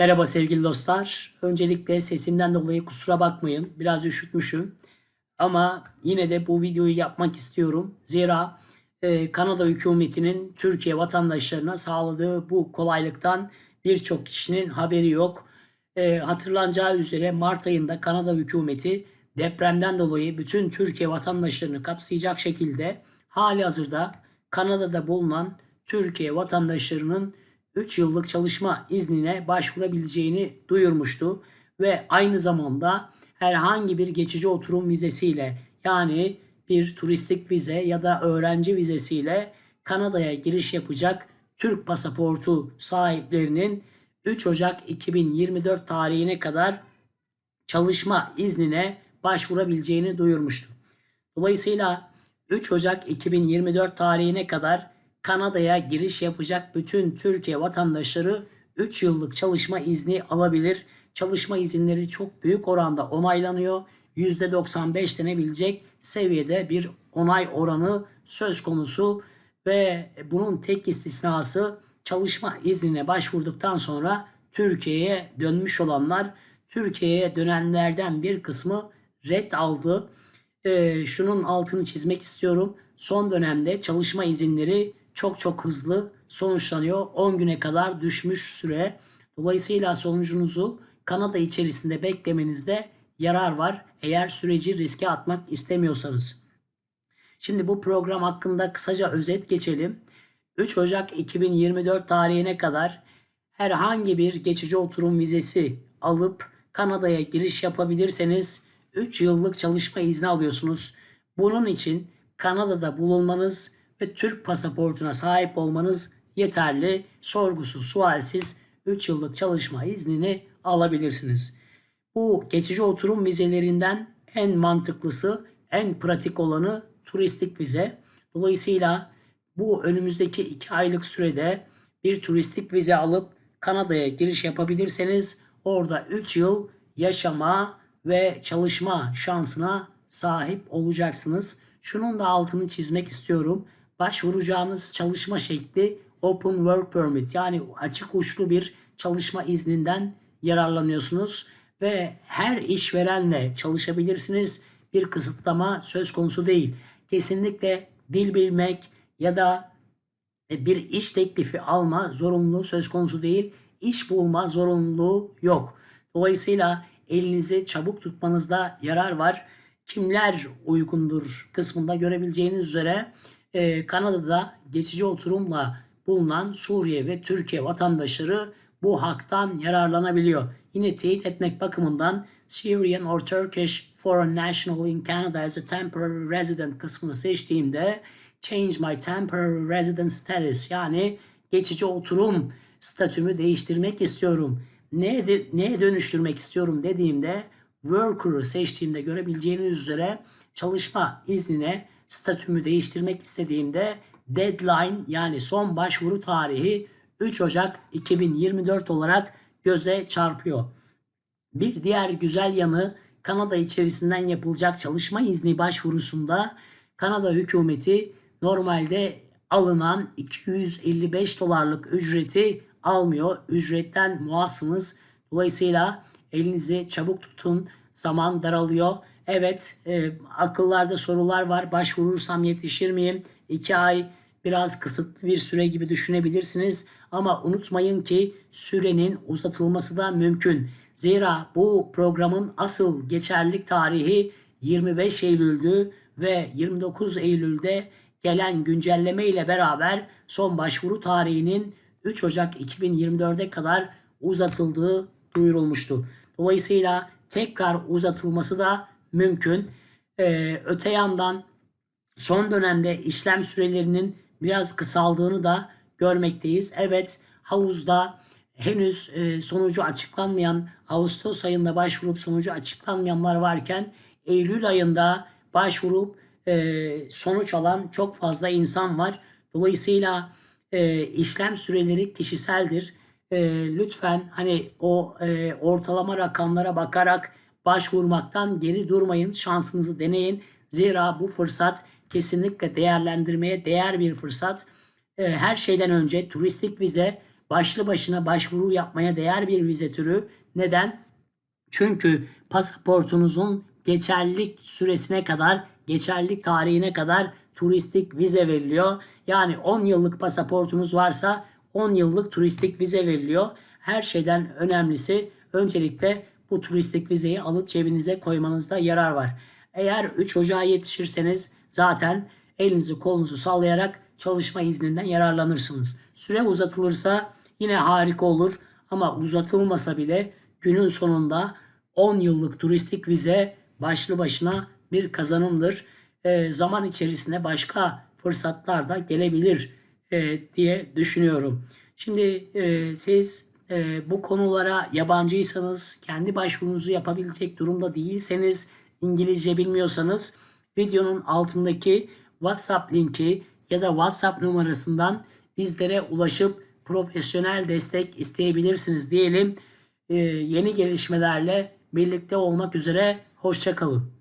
Merhaba sevgili dostlar. Öncelikle sesimden dolayı kusura bakmayın. Biraz üşütmüşüm. Ama yine de bu videoyu yapmak istiyorum. Zira e, Kanada hükümetinin Türkiye vatandaşlarına sağladığı bu kolaylıktan birçok kişinin haberi yok. E, hatırlanacağı üzere Mart ayında Kanada hükümeti depremden dolayı bütün Türkiye vatandaşlarını kapsayacak şekilde hali hazırda Kanada'da bulunan Türkiye vatandaşlarının 3 yıllık çalışma iznine başvurabileceğini duyurmuştu ve aynı zamanda herhangi bir geçici oturum vizesiyle yani bir turistik vize ya da öğrenci vizesiyle Kanada'ya giriş yapacak Türk pasaportu sahiplerinin 3 Ocak 2024 tarihine kadar çalışma iznine başvurabileceğini duyurmuştu. Dolayısıyla 3 Ocak 2024 tarihine kadar Kanada'ya giriş yapacak bütün Türkiye vatandaşları 3 yıllık çalışma izni alabilir. Çalışma izinleri çok büyük oranda onaylanıyor. %95 denebilecek seviyede bir onay oranı söz konusu ve bunun tek istisnası çalışma iznine başvurduktan sonra Türkiye'ye dönmüş olanlar Türkiye'ye dönenlerden bir kısmı red aldı. Ee, şunun altını çizmek istiyorum. Son dönemde çalışma izinleri çok çok hızlı sonuçlanıyor. 10 güne kadar düşmüş süre. Dolayısıyla sonucunuzu Kanada içerisinde beklemenizde yarar var eğer süreci riske atmak istemiyorsanız. Şimdi bu program hakkında kısaca özet geçelim. 3 Ocak 2024 tarihine kadar herhangi bir geçici oturum vizesi alıp Kanada'ya giriş yapabilirseniz 3 yıllık çalışma izni alıyorsunuz. Bunun için Kanada'da bulunmanız ve Türk pasaportuna sahip olmanız yeterli. Sorgusuz, sualsiz 3 yıllık çalışma iznini alabilirsiniz. Bu geçici oturum vizelerinden en mantıklısı, en pratik olanı turistik vize. Dolayısıyla bu önümüzdeki 2 aylık sürede bir turistik vize alıp Kanada'ya giriş yapabilirseniz orada 3 yıl yaşama ve çalışma şansına sahip olacaksınız. Şunun da altını çizmek istiyorum. Başvuracağınız çalışma şekli Open Work Permit yani açık uçlu bir çalışma izninden yararlanıyorsunuz ve her işverenle çalışabilirsiniz. Bir kısıtlama söz konusu değil. Kesinlikle dil bilmek ya da bir iş teklifi alma zorunluluğu söz konusu değil. İş bulma zorunluluğu yok. Dolayısıyla elinizi çabuk tutmanızda yarar var. Kimler uygundur kısmında görebileceğiniz üzere e, Kanada'da geçici oturumla bulunan Suriye ve Türkiye vatandaşları bu haktan yararlanabiliyor. Yine teyit etmek bakımından Syrian or Turkish Foreign National in Canada as a temporary resident kısmını seçtiğimde change my temporary residence status yani geçici oturum statümü değiştirmek istiyorum. Neye, neye dönüştürmek istiyorum dediğimde worker'ı seçtiğimde görebileceğiniz üzere çalışma iznine statümü değiştirmek istediğimde deadline yani son başvuru tarihi 3 Ocak 2024 olarak göze çarpıyor. Bir diğer güzel yanı Kanada içerisinden yapılacak çalışma izni başvurusunda Kanada hükümeti normalde alınan 255 dolarlık ücreti almıyor. Ücretten muafsınız. Dolayısıyla elinizi çabuk tutun. Zaman daralıyor. Evet e, akıllarda sorular var. Başvurursam yetişir miyim? 2 ay biraz kısıtlı bir süre gibi düşünebilirsiniz. Ama unutmayın ki sürenin uzatılması da mümkün. Zira bu programın asıl geçerlilik tarihi 25 Eylül'dü ve 29 Eylül'de gelen güncelleme ile beraber son başvuru tarihinin 3 Ocak 2024'e kadar uzatıldığı duyurulmuştu. Dolayısıyla tekrar uzatılması da mümkün. Ee, öte yandan son dönemde işlem sürelerinin biraz kısaldığını da görmekteyiz. Evet havuzda henüz e, sonucu açıklanmayan Ağustos ayında başvurup sonucu açıklanmayanlar varken Eylül ayında başvurup e, sonuç alan çok fazla insan var. Dolayısıyla e, işlem süreleri kişiseldir. E, lütfen hani o e, ortalama rakamlara bakarak başvurmaktan geri durmayın. Şansınızı deneyin. Zira bu fırsat kesinlikle değerlendirmeye değer bir fırsat. E, her şeyden önce turistik vize başlı başına başvuru yapmaya değer bir vize türü. Neden? Çünkü pasaportunuzun geçerlilik süresine kadar, geçerlilik tarihine kadar turistik vize veriliyor. Yani 10 yıllık pasaportunuz varsa 10 yıllık turistik vize veriliyor. Her şeyden önemlisi öncelikle bu turistik vizeyi alıp cebinize koymanızda yarar var. Eğer 3 Ocağı yetişirseniz zaten elinizi kolunuzu sallayarak çalışma izninden yararlanırsınız. Süre uzatılırsa yine harika olur ama uzatılmasa bile günün sonunda 10 yıllık turistik vize başlı başına bir kazanımdır. Ee, zaman içerisinde başka fırsatlar da gelebilir e, diye düşünüyorum. Şimdi e, siz e, bu konulara yabancıysanız, kendi başvurunuzu yapabilecek durumda değilseniz, İngilizce bilmiyorsanız videonun altındaki WhatsApp linki ya da WhatsApp numarasından bizlere ulaşıp profesyonel destek isteyebilirsiniz diyelim. Ee, yeni gelişmelerle birlikte olmak üzere. Hoşçakalın.